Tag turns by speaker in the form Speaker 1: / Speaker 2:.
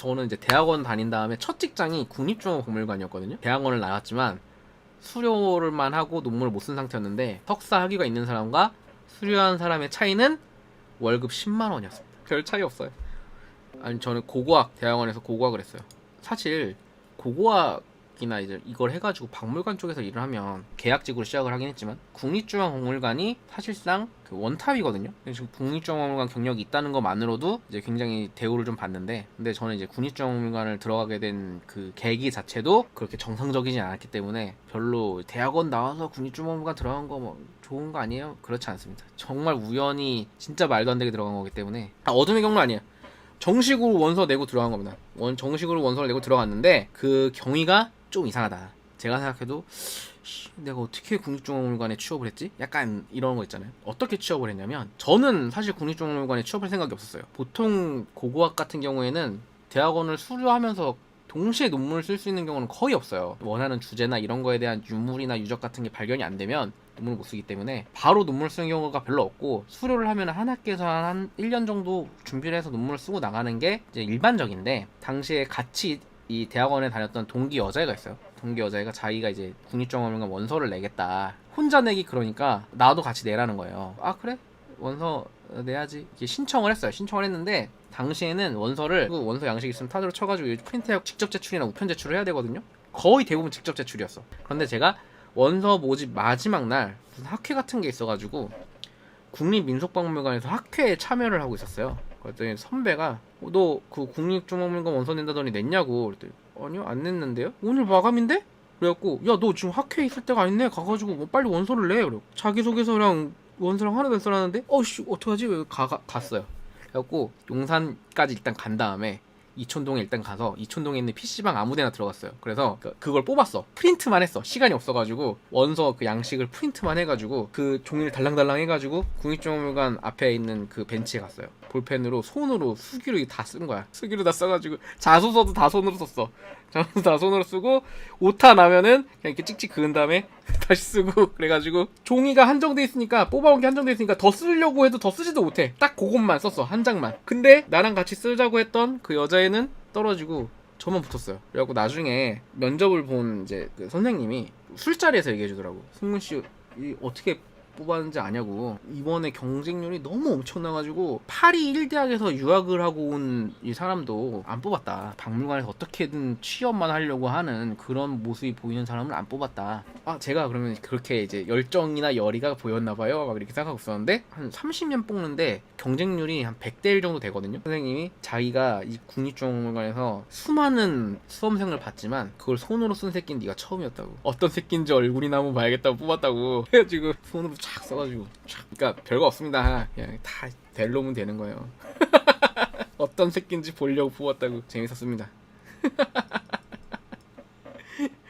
Speaker 1: 저는 이제 대학원 다닌 다음에 첫 직장이 국립중앙박물관이었거든요. 대학원을 나왔지만 수료를만 하고 논문을 못 쓴 상태였는데 석사 학위가 있는 사람과 수료한 사람의 차이는 월급 10만 원이었습니다. 별 차이 없어요. 아니 저는 고고학 대학원에서 고고학을 했어요. 사실 고고학 이나 이제 이걸 해가지고 박물관 쪽에서 일을 하면 계약직으로 시작을 하긴 했지만 국립중앙박물관이 사실상 그 원탑이거든요. 지금 국립중앙박물관 경력이 있다는 것만으로도 이제 굉장히 대우를 좀 받는데, 근데 저는 이제 국립중앙박물관을 들어가게 된 그 계기 자체도 그렇게 정상적이진 않았기 때문에 별로 대학원 나와서 국립중앙박물관 들어간 거 뭐 좋은 거 아니에요? 그렇지 않습니다. 정말 우연히 진짜 말도 안 되게 들어간 거기 때문에 아, 어둠의 경로 아니에요. 정식으로 원서 내고 들어간 겁니다. 원 정식으로 원서를 내고 들어갔는데 그 경위가 좀 이상하다. 제가 생각해도 씨, 내가 어떻게 국립중앙박물관에 취업을 했지? 약간 이런 거 있잖아요. 어떻게 취업을 했냐면 저는 사실 국립중앙박물관에 취업할 생각이 없었어요. 보통 고고학 같은 경우에는 대학원을 수료하면서 동시에 논문을 쓸 수 있는 경우는 거의 없어요. 원하는 주제나 이런 거에 대한 유물이나 유적 같은 게 발견이 안 되면 논문을 못 쓰기 때문에 바로 논문을 쓰는 경우가 별로 없고 수료를 하면 한 학기에서 한 1년 정도 준비를 해서 논문을 쓰고 나가는 게 이제 일반적인데 당시에 같이 이 대학원에 다녔던 동기 여자애가 있어요. 동기 여자애가 자기가 이제 국립중앙박물관 원서를 내겠다. 혼자 내기 그러니까 나도 같이 내라는 거예요. 아 그래? 원서 내야지. 이렇게 신청을 했어요. 신청을 했는데 당시에는 원서를 그 원서 양식 있으면 타자로 쳐가지고 프린트하고 직접 제출이나 우편 제출을 해야 되거든요. 거의 대부분 직접 제출이었어. 그런데 제가 원서 모집 마지막 날 무슨 학회 같은 게 있어가지고 국립민속박물관에서 학회에 참여를 하고 있었어요. 그랬더니 선배가 어, 너그 국립중앙박물관 원서 낸다더니 냈냐고. 그랬더니 아니요 안 냈는데요? 오늘 마감인데? 그래갖고 야 너 지금 학회에 있을 때가 아니네 가가지고 뭐 빨리 원서를 내. 그래 자기소개서랑 원서랑 하나도 안 써놨는데? 어씨 어떡하지? 왜 가, 가, 갔어요. 그래갖고 용산까지 일단 간 다음에 이촌동에 일단 가서 이촌동에 있는 PC방 아무데나 들어갔어요. 그래서 그, 그걸 뽑았어. 프린트만 했어. 시간이 없어가지고 원서 그 양식을 프린트만 해가지고 그 종이를 달랑달랑 해가지고 국립중앙물관 앞에 있는 그 벤치에 갔어요. 볼펜으로 손으로 수기로 다 쓴 거야. 수기로 다 써가지고 자소서도 다 손으로 썼어. 자소서 다 손으로 쓰고 오타 나면은 그냥 이렇게 찍찍 그은 다음에 다시 쓰고 그래가지고 종이가 한정돼 있으니까 뽑아온 게 한정돼 있으니까 더 쓰려고 해도 더 쓰지도 못해. 딱 그것만 썼어 한 장만. 근데 나랑 같이 쓰자고 했던 그 여자 애는 떨어지고 저만 붙었어요. 그래갖고 나중에 면접을 본 이제 그 선생님이 술자리에서 얘기해 주더라고. 승문 씨 이 어떻게 뽑았는지 아냐고. 이번에 경쟁률이 너무 엄청나가지고 파리 1대학에서 유학을 하고 온 이 사람도 안 뽑았다. 박물관에서 어떻게든 취업만 하려고 하는 그런 모습이 보이는 사람을 안 뽑았다. 아 제가 그러면 그렇게 이제 열정이나 열의가 보였나봐요. 막 이렇게 생각하고 있었는데 한 30년 뽑는데 경쟁률이 한 100대 1 정도 되거든요. 선생님이 자기가 이 국립중앙박물관에서 수많은 수험생을 봤지만 그걸 손으로 쓴 새끼는 네가 처음이었다고. 어떤 새끼인지 얼굴이나 한번 봐야겠다고 뽑았다고. 해가지고 손으로 촥 써가지고 촥 그러니까 별거 없습니다. 그냥 다 델놈은 되는 거예요. 어떤 새끼인지 보려고 부었다고 재밌었습니다.